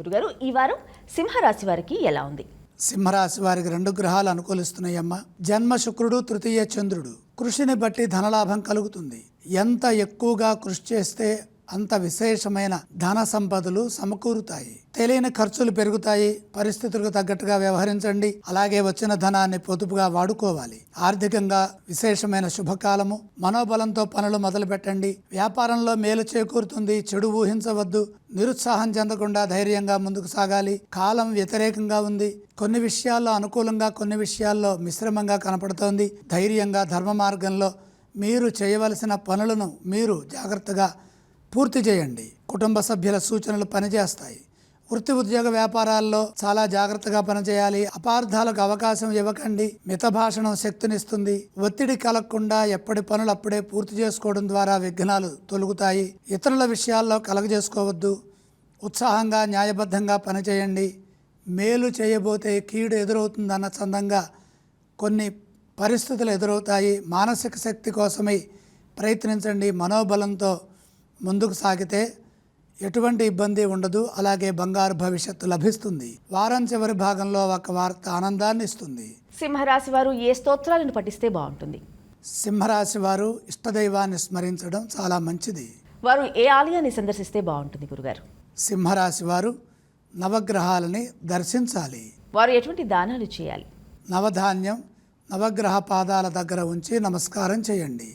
గురుగారు ఈ వారం సింహరాశి వారికి ఎలా ఉంది? సింహరాశి వారికి రెండు గ్రహాలు అనుకూలిస్తున్నాయమ్మ. జన్మ శుక్రుడు తృతీయ చంద్రుడు. కృషిని బట్టి ధనలాభం కలుగుతుంది. ఎంత ఎక్కువగా కృషి చేస్తే అంత విశేషమైన ధన సంపదలు సమకూరుతాయి. తెలియని ఖర్చులు పెరుగుతాయి. పరిస్థితులకు తగ్గట్టుగా వ్యవహరించండి. అలాగే వచ్చిన ధనాన్ని పొదుపుగా వాడుకోవాలి. ఆర్థికంగా విశేషమైన శుభకాలము మనోబలంతో పనులు మొదలు పెట్టండి వ్యాపారంలో మేలు చేకూరుతుంది. చెడు ఊహించవద్దు. నిరుత్సాహం చెందకుండా ధైర్యంగా ముందుకు సాగాలి. కాలం వ్యతిరేకంగా ఉంది. కొన్ని విషయాల్లో అనుకూలంగా కొన్ని విషయాల్లో మిశ్రమంగా కనపడుతోంది. ధైర్యంగా ధర్మ మార్గంలో మీరు చేయవలసిన పనులను మీరు జాగ్రత్తగా పూర్తి చేయండి. కుటుంబ సభ్యుల సూచనలు పనిచేస్తాయి. వృత్తి ఉద్యోగ వ్యాపారాల్లో చాలా జాగ్రత్తగా పనిచేయాలి. అపార్థాలకు అవకాశం ఇవ్వకండి. మిత భాషణం శక్తినిస్తుంది. ఒత్తిడి కలగకుండా ఎప్పటి పనులు అప్పుడే పూర్తి చేసుకోవడం ద్వారా విఘ్నాలు తొలుగుతాయి. ఇతరుల విషయాల్లో కలగజేసుకోవద్దు. ఉత్సాహంగా న్యాయబద్ధంగా పనిచేయండి. మేలు చేయబోతే కీడు ఎదురవుతుందన్న చందంగా కొన్ని పరిస్థితులు ఎదురవుతాయి. మానసిక శక్తి కోసమై ప్రయత్నించండి. మనోబలంతో ముందుకు సాగితే ఎటువంటి ఇబ్బంది ఉండదు అలాగే బంగారు భవిష్యత్తు లభిస్తుంది. వారం చివరి భాగంలో ఒక వార్త ఆనందాన్ని ఇస్తుంది. సింహరాశి వారు ఏ స్తోత్రాలను పఠిస్తే బాగుంటుంది? సింహరాశి వారు ఇష్టదైవాన్ని స్మరించడం చాలా మంచిది. వారు ఏ ఆలయాన్ని సందర్శిస్తే బాగుంటుంది గురుగారు? సింహరాశి వారు నవగ్రహాలని దర్శించాలి. వారు ఎటువంటి దానాలు చేయాలి? నవధాన్యం నవగ్రహ పాదాల దగ్గర ఉంచి నమస్కారం చేయండి.